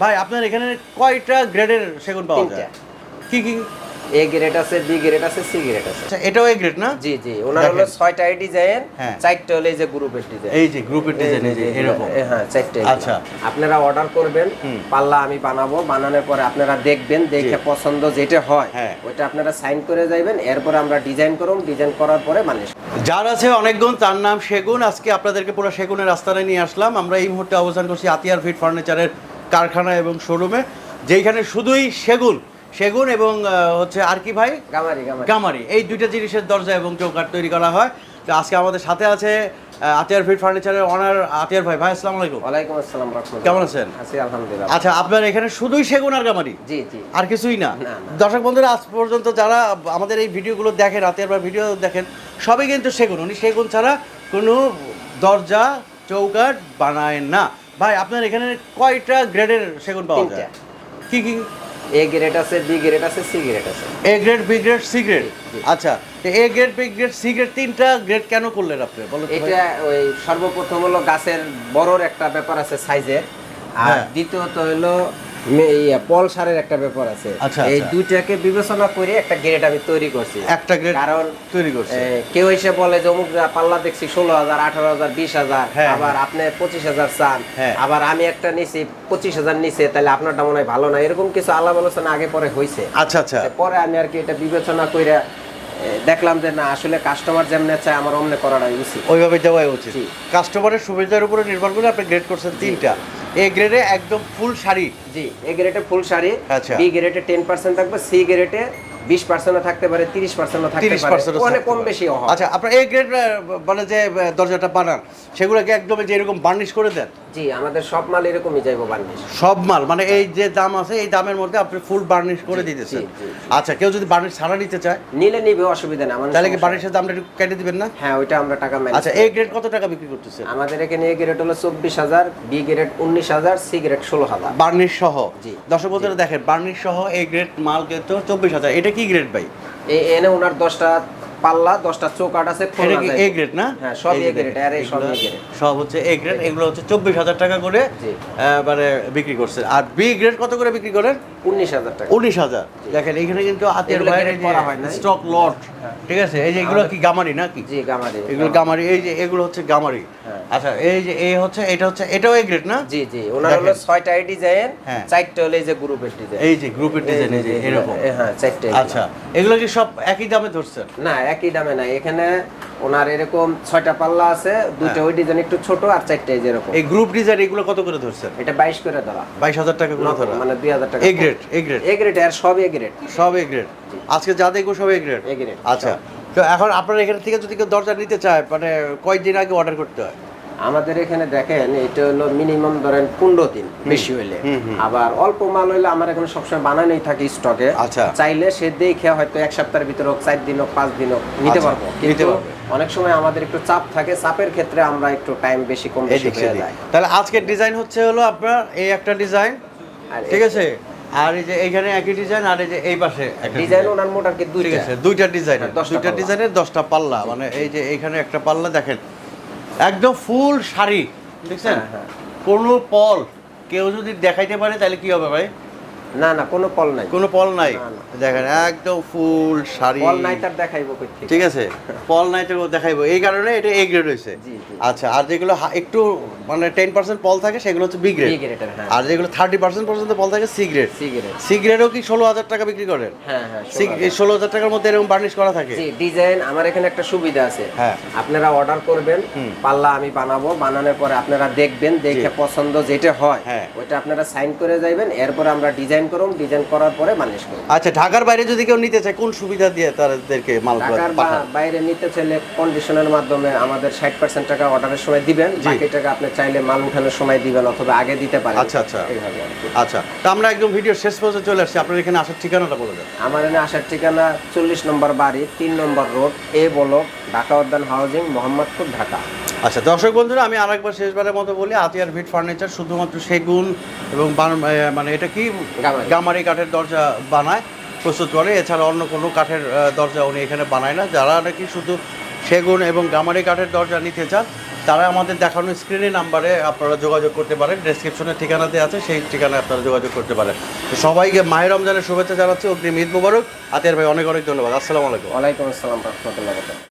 ভাই আপনার এখানে কয়টা গ্রেডের সেগুন পাওয়া যায়? কি কি? এ গ্রেড আছে বি গ্রেড আছে সি গ্রেড আছে। আচ্ছা এটাও এই গ্রেড না? জি জি ওনার হলো দেখেন। ছয়টা ডিজাইন হ্যাঁ। চারটা হলো এই যে গ্রুপের ডিজাইন এই যে গ্রুপের ডিজাইন এই যে এরকম। হ্যাঁ চারটে আচ্ছা। আপনারা অর্ডার করবেন পাল্লা আমি বানাবো বানানোর পরে আপনারা দেখবেন দেখে পছন্দ যেটা হয় হ্যাঁ। ওইটা আপনারা সাইন করে যাবেন এরপরে আমরা ডিজাইন করুন ডিজাইন করার পরে মানুষ যার আছে অনেকগুণ তার নাম সেগুন। আজকে আপনাদেরকে পুরো সেগুনের রাস্তায় নিয়ে আসলাম। আমরা এই মুহূর্তে অবস্থান করছি আতিয়ার ফিট ফার্নিচারের কারখানা এবং শোরুমে যেখানে শুধুই সেগুন সেগুন এবং হচ্ছে আর কি ভাই? গামারি গামারি। এই দুইটা জিনিসের দরজা এবং চৌকাঠ তৈরি করা হয়। তো আজকে আমাদের সাথে আছে আতিয়ার ফিট ফার্নিচারের অনার আতিয়ার ভাই। ভাই আসসালামু আলাইকুম। ওয়ালাইকুম আসসালাম কেমন আছেন? আছি আলহামদুলিল্লাহ। আচ্ছা আপনার এখানে শুধুই সেগুন আর গামারি? জি জি। আর কিছুই না। দর্শক বন্ধুরা আজ পর্যন্ত যারা আমাদের এই ভিডিওগুলো দেখেন আতিয়ার ভাই ভিডিও দেখেন সবই কিন্তু সেগুন। উনি সেগুন ছাড়া কোনো দরজা চৌকাঠ বানায় না। ভাই আপনার এখানে কয়টা গ্রেডের সেগুন পাওয়া। যায়? কি কি? এ গ্রেড আছে বি গ্রেড আছে সি গ্রেড আছে। A grade B grade C grade? আচ্ছা তো A grade B grade C grade তিনটা গ্রেড কেন করলেন আপনি? বলুন এটা ওই সর্বপ্রথম হলো গাছের বড়র একটা ব্যাপার আছে সাইজের। আর হ্যাঁ। দ্বিতীয়ত হলো পল সারের একটা ব্যাপার আছে। আচ্ছা, এই আচ্ছা। দুইটাকে বিবেচনা করে একটা গ্রেড আমি তৈরি করছি। একটা গ্রেড কারণ তৈরি করছে। কেউ এসে বলে যে অমুক পাল্লা দেখছি ষোলো হাজার আঠারো হাজার বিশ হাজার হ্যাঁ, আবার আপনি পঁচিশ হাজার চান হ্যাঁ। আবার আমি একটা নিছি পঁচিশ হাজার নিছে তাহলে আপনারটা মনে হয় ভালো না। এরকম কিছু আলাপ আলোচনা আগে পরে হয়েছে আচ্ছা আচ্ছা। পরে আমি আর কি এটা বিবেচনা করে দেখলাম যে না আসলে কাস্টমার যেমনে চায় আমার অমনে করাটা উচিত। ওইভাবে দেওয়াই উচিত। কাস্টমারের সুবিধার উপরে নির্ভর করে আপনি গ্রেড করছেন তিনটা। এ গ্রেডে একদম ফুল শাড়ি। জি এ গ্রেডে ফুল শাড়ি আচ্ছা। বি গ্রেডে টেন পার্সেন্ট থাকবে সি গ্রেডে বিশ পার্সেন্টও থাকতে পারে তিরিশ পার্সেন্টও থাকতে পারে। অনেক কম বেশি হয় আচ্ছা আপনার এই গ্রেড মানে যে দরজাটা বানান সেগুলোকে একদম যে এরকম বার্নিশ করে দেন? জি আমাদের সব মাল এরকমই যাইবো বার্নিশ। সব মাল মানে এই যে দাম আছে এই দামের মধ্যে আপনি ফুল বার্নিশ করে দিতেছেন। আচ্ছা কেউ যদি বার্নিশ ছাড়া নিতে চায়? নিলে নিবে অসুবিধা নেই আমাদের তাহলে কি বার্নিশের দামটা একটু কেটে দিবেন না? হ্যাঁ ওইটা আমরা টাকা ম্যানেজ আচ্ছা এই গ্রেড কত টাকা বিক্রি করতেছেন? আমাদের এখানে এ গ্রেড হলো চব্বিশ হাজার বি গ্রেড উনিশ হাজার সি গ্রেড ষোলো হাজার। বার্নিশ সহ? জি। দর্শক বন্ধুরা দেখেন বার্নিশ সহ এই গ্রেড মাল কিন্তু চব্বিশ হাজার। এটা কি গ্রেড ভাই? এনে ওনার দশটা পাল্লা দশটা চৌকাট আছে এটা কি এ গ্রেড না? হ্যাঁ সব এ গ্রেড আর এই সব এ এগুলো গ্রেড সব হচ্ছে এ গ্রেড এগুলো হচ্ছে চব্বিশ হাজার টাকা করে মানে বিক্রি করছে। আর বি গ্রেড কত করে বিক্রি করেন? টাকা। দেখেন এখানে কিন্তু বাইরে করা হয়। স্টক লট ঠিক আছে? এই যে এগুলো কি গামারি নাকি? জি গামারি। এগুলো গামারি এই যে এগুলো হচ্ছে গামারি। হ্যাঁ। আচ্ছা এই যে এই হচ্ছে এটা হচ্ছে এটাও এই গ্রেড না? জি জি ওনার হলো দেখেন। ছয়টা ডিজাইন হ্যাঁ। হলো এই যে গ্রুপের ডিজাইন এই যে গ্রুপের ডিজাইন এই যে এরকম। হ্যাঁ আচ্ছা এগুলো কি সব একই দামে ধরছেন? না একই দামে নাই। এখানে ওনার এরকম ছয়টা পাল্লা আছে দুটো হ্যাঁ। ওই ডিজাইন একটু ছোট আর চারটে যেরকম। এই গ্রুপ ডিজাইন এগুলো কত করে ধরছে? এটা বাইশ করে ধরা। বাইশ হাজার টাকা করে ধরা। মানে দুই হাজার টাকা A grade A grade A grade আর সব এ গ্রেড সব এ গ্রেড আজকে যা দেখব সব এ গ্রেড এ গ্রেড আচ্ছা। তো এখন আপনার এখান থেকে যদি কেউ দরজা নিতে চায় মানে কয়েকদিন আগে অর্ডার করতে হয়? আমাদের এখানে দেখেন এটা হলো মিনিমাম ধরেন পনেরো দিন বেশি হইলে। আবার অল্প মাল হইলে আমার এখানে সবসময় বানানোই থাকে স্টকে আচ্ছা। চাইলে সে দেখে হয়তো এক সপ্তাহের ভিতরে হোক চার দিন হোক পাঁচ দিন হোক নিতে আচ্ছা, পারব কিন্তু অনেক সময় আমাদের একটু চাপ থাকে চাপের ক্ষেত্রে আমরা একটু টাইম বেশি কম বেশি হয়ে যায়। তাহলে আজকের ডিজাইন হচ্ছে হলো আপনার এই একটা ডিজাইন ঠিক আছে? আর এই যে এইখানে একই ডিজাইন আর এই যে এই পাশে একটা ডিজাইন। ওনার মোট আর কি ঠিক দুইটা। আছে দুইটা ডিজাইন দুইটা ডিজাইনের দশটা পাল্লা। মানে এই যে এইখানে একটা পাল্লা দেখেন একদম ফুল শাড়ি দেখছেন? হ্যাঁ, হ্যাঁ। কোনো পল কেউ যদি দেখাইতে পারে তাহলে কি হবে ভাই? না না কোনো পল নাই। কোনো পল নাই। দেখেন একদম ফুল শাড়ি। পল নাই তার দেখাইবো ঠিক আছে? পল নাই তো দেখাইবো। এই কারণে এটা এ গ্রেড হয়েছে। আচ্ছা আর যেগুলো একটু মানে টেন পার্সেন্ট পল থাকে সেগুলো হচ্ছে বি গ্রেড হ্যাঁ। আর যেগুলো থার্টি পার্সেন্ট পর্যন্ত পল থাকে C grade C grade C গ্রেডও কি ষোলো হাজার টাকা বিক্রি করেন হ্যাঁ হ্যাঁ ষোলো হাজার টাকার মধ্যে এরকম বার্নিশ করা থাকে? জি ডিজাইন আমার এখানে একটা সুবিধা আছে। হ্যাঁ। আপনারা অর্ডার করবেন পাল্লা আমি বানাবো বানানোর পরে আপনারা দেখবেন দেখে পছন্দ যেটা হয় হ্যাঁ। ওইটা আপনারা সাইন করে যাবেন এরপরে আমরা ডিজাইন করুন ডিজাইন করার পরে মালিশ করুন। আচ্ছা ঢাকার বাইরে যদি কেউ নিতে চায় কোন সুবিধা দিয়ে তাদেরকে মাল ঢাকার বাইরে নিতে চাইলে কন্ডিশনের মাধ্যমে আমাদের ষাট পার্সেন্ট টাকা অর্ডারের সময় দিবেন। বাকি টাকা আপনি চাইলে মাল উঠানোর সময় দিবেন অথবা আগে দিতে পারেন। আচ্ছা, আচ্ছা। এইভাবে আচ্ছা তো আমরা একদম ভিডিও শেষ পর্যন্ত চলে আসছি। আপনার এখানে আসার ঠিকানাটা বলে দেন। আমার এখানে আসার ঠিকানা চল্লিশ নম্বর বাড়ি তিন number road A block Dhaka Udyan housing Mohammadpur Dhaka. আচ্ছা দর্শক বন্ধুরা আমি আরেকবার শেষবারের মতো বলি আতিয়ার ভিট ফার্নিচার শুধুমাত্র সেগুন এবং মানে এটা কি। গামারি কাঠের দরজা বানায়। প্রস্তুত করে। এছাড়া অন্য কোনো কাঠের দরজা উনি এখানে বানায় না। যারা নাকি শুধু সেগুন এবং গামারি কাঠের দরজা নিতে চান, তারা আমাদের দেখানো স্ক্রিনে নাম্বারে আপনারা যোগাযোগ করতে পারেন। ডেসক্রিপশনের ঠিকানাতে আছে, সেই ঠিকানায় আপনারা যোগাযোগ করতে পারেন। সবাইকে মাহের রমজানের শুভেচ্ছা জানাচ্ছি। অগ্নি ঈদ মুবারক। আতিয়ার ভাই, অনেক অনেক ধন্যবাদ। আসসালামু আলাইকুম। ওয়ালাইকুম আসসালাম রহমতুল্লাহ